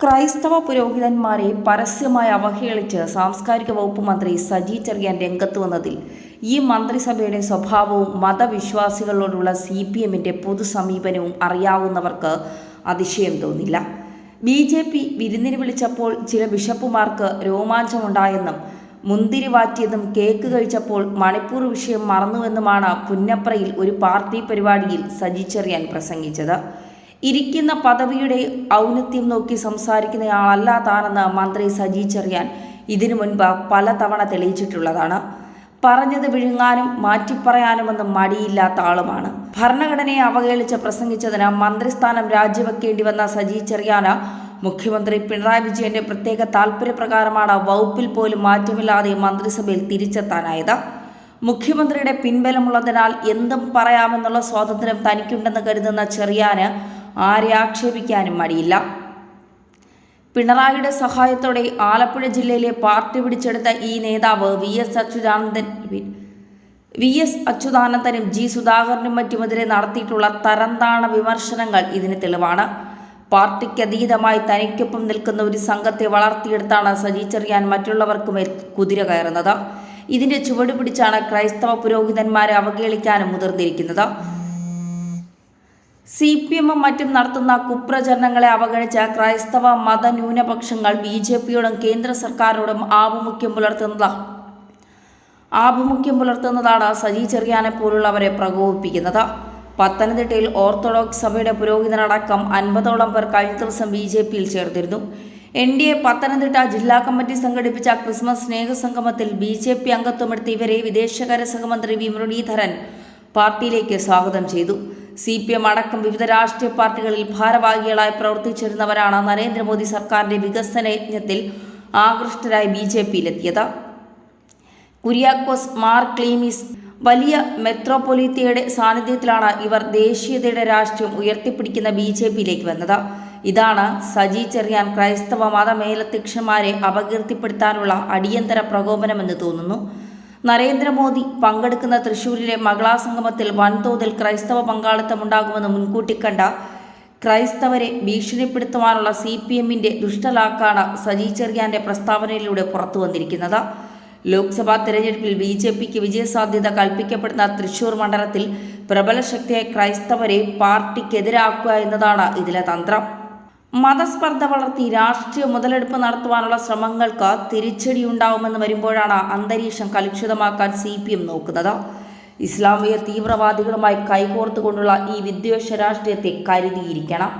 ക്രൈസ്തവ പുരോഹിതന്മാരെ പരസ്യമായി അവഹേളിച്ച് സാംസ്കാരിക വകുപ്പ് മന്ത്രി സജി ചെറിയാൻ രംഗത്ത് വന്നതിൽ ഈ മന്ത്രിസഭയുടെ സ്വഭാവവും മതവിശ്വാസികളോടുള്ള സി പി എമ്മിന്റെ പൊതു സമീപനവും അറിയാവുന്നവർക്ക് അതിശയം തോന്നില്ല. ബി ജെ പി വിരുന്നിന് വിളിച്ചപ്പോൾ ചില ബിഷപ്പുമാർക്ക് രോമാഞ്ചമുണ്ടായെന്നും മുന്തിരി വാറ്റിയതും കേക്ക് കഴിച്ചപ്പോൾ മണിപ്പൂർ വിഷയം മറന്നുവെന്നുമാണ് പുന്നപ്രയിൽ ഒരു പാർട്ടി പരിപാടിയിൽ സജി ചെറിയാൻ പ്രസംഗിച്ചത്. ഇരിക്കുന്ന പദവിയുടെ ഔന്നത്യം നോക്കി സംസാരിക്കുന്നയാളല്ല താനെന്ന് മന്ത്രി സജി ചെറിയാൻ ഇതിനു മുൻപ് പലതവണ തെളിയിച്ചിട്ടുള്ളതാണ്. പറഞ്ഞത് വിഴുങ്ങാനും മാറ്റിപ്പറയാനുമൊന്നും മടിയില്ലാത്ത ആളുമാണ്. ഭരണഘടനയെ അവഹേളിച്ച് പ്രസംഗിച്ചതിന് മന്ത്രിസ്ഥാനം രാജിവെക്കേണ്ടി വന്ന സജി ചെറിയാന മുഖ്യമന്ത്രി പിണറായി വിജയന്റെ പ്രത്യേക താൽപര്യപ്രകാരമാണ് വകുപ്പിൽ പോലും മാറ്റമില്ലാതെ മന്ത്രിസഭയിൽ തിരിച്ചെത്താനായത്. മുഖ്യമന്ത്രിയുടെ പിൻബലമുള്ളതിനാൽ എന്തും പറയാമെന്നുള്ള സ്വാതന്ത്ര്യം തനിക്കുണ്ടെന്ന് കരുതുന്ന ചെറിയാന് ആരെ ആക്ഷേപിക്കാനും മടിയില്ല. പിണറായിയുടെ സഹായത്തോടെ ആലപ്പുഴ ജില്ലയിലെ പാർട്ടി പിടിച്ചെടുത്ത ഈ നേതാവ് V S Achuthanandan V S അച്യുതാനന്ദനും G സുധാകരനും മറ്റുമെതിരെ നടത്തിയിട്ടുള്ള തരംതാണ വിമർശനങ്ങൾ ഇതിന് തെളിവാണ്. പാർട്ടിക്ക് അതീതമായി തനിക്കൊപ്പം നിൽക്കുന്ന ഒരു സംഘത്തെ വളർത്തിയെടുത്താണ് സജി ചെറിയാൻ മറ്റുള്ളവർക്ക് മേൽ കുതിര കയറുന്നത്. ഇതിന്റെ ചുവട് പിടിച്ചാണ് ക്രൈസ്തവ പുരോഹിതന്മാരെ അവഗണിക്കാനും മുതിർന്നിരിക്കുന്നത്. സി പി എമ്മും മറ്റും നടത്തുന്ന കുപ്രചരണങ്ങളെ അവഗണിച്ച ക്രൈസ്തവ മത ന്യൂനപക്ഷങ്ങൾ ബി ജെ പിയോടും കേന്ദ്ര സർക്കാരോടും ആഭിമുഖ്യം പുലർത്തുന്നതാണ് ആഭിമുഖ്യം പുലർത്തുന്നതാണ് സജി ചെറിയാനെ പോലുള്ളവരെ പ്രകോപിപ്പിക്കുന്നത്. പത്തനംതിട്ടയിൽ ഓർത്തഡോക്സ് സഭയുടെ പുരോഹിതനടക്കം അൻപതോളം പേർ കഴിഞ്ഞ ദിവസം ബി ജെ പിയിൽ ചേർത്തിരുന്നു എൻ ഡി എ പത്തനംതിട്ട ജില്ലാ കമ്മിറ്റി സംഘടിപ്പിച്ച ക്രിസ്മസ് സ്നേഹസംഗമത്തിൽ ബി ജെ പി അംഗത്വമെടുത്ത ഇവരെ വിദേശകാര്യ സഹമന്ത്രി വി മുരളീധരൻ പാർട്ടിയിലേക്ക് സ്വാഗതം ചെയ്തു. സി പി എം അടക്കം വിവിധ രാഷ്ട്രീയ പാർട്ടികളിൽ ഭാരവാഹികളായി പ്രവർത്തിച്ചിരുന്നവരാണ് നരേന്ദ്രമോദി സർക്കാരിന്റെ വികസന യജ്ഞത്തിൽ ആകൃഷ്ടരായി ബി ജെ പിയിലെത്തിയത്. കുര്യാക്കോസ് മാർ ക്ലീമിസ് വലിയ മെത്രോപൊലീത്തയുടെ സാന്നിധ്യത്തിലാണ് ഇവർ ദേശീയതയുടെ രാഷ്ട്രീയം ഉയർത്തിപ്പിടിക്കുന്ന ബി ജെ പിയിലേക്ക് വന്നത്. ഇതാണ് സജി ചെറിയാൻ ക്രൈസ്തവ മതമേലധ്യക്ഷന്മാരെ അപകീർത്തിപ്പെടുത്താനുള്ള അടിയന്തര പ്രകോപനമെന്ന് തോന്നുന്നു. നരേന്ദ്രമോദി പങ്കെടുക്കുന്ന തൃശൂരിലെ മകളാ സംഗമത്തിൽ വൻതോതിൽ ക്രൈസ്തവ പങ്കാളിത്തമുണ്ടാകുമെന്ന് മുൻകൂട്ടി കണ്ട ക്രൈസ്തവരെ ഭീഷണിപ്പെടുത്തുവാനുള്ള സി പി എമ്മിന്റെ ദുഷ്ടലാക്കാണ് സജി ചെറിയാന്റെ പ്രസ്താവനയിലൂടെ പുറത്തു വന്നിരിക്കുന്നത്. ലോക്സഭാ തെരഞ്ഞെടുപ്പിൽ ബി ജെ പിക്ക് വിജയസാധ്യത കൽപ്പിക്കപ്പെടുന്ന തൃശൂർ മണ്ഡലത്തിൽ പ്രബല ശക്തിയായ ക്രൈസ്തവരെ പാർട്ടിക്കെതിരാക്കുക എന്നതാണ് ഇതിലെ തന്ത്രം. മതസ്പർദ്ധ വളർത്തി രാഷ്ട്രീയ മുതലെടുപ്പ് നടത്തുവാനുള്ള ശ്രമങ്ങൾക്ക് തിരിച്ചടിയുണ്ടാവുമെന്ന് വരുമ്പോഴാണ് അന്തരീക്ഷം കലുഷിതമാക്കാൻ സി പി എം നോക്കുന്നത്. ഇസ്ലാമിക തീവ്രവാദികളുമായി കൈകോർത്തുകൊണ്ടുള്ള ഈ വിദ്വേഷ രാഷ്ട്രീയത്തെ കരുതിയിരിക്കണം.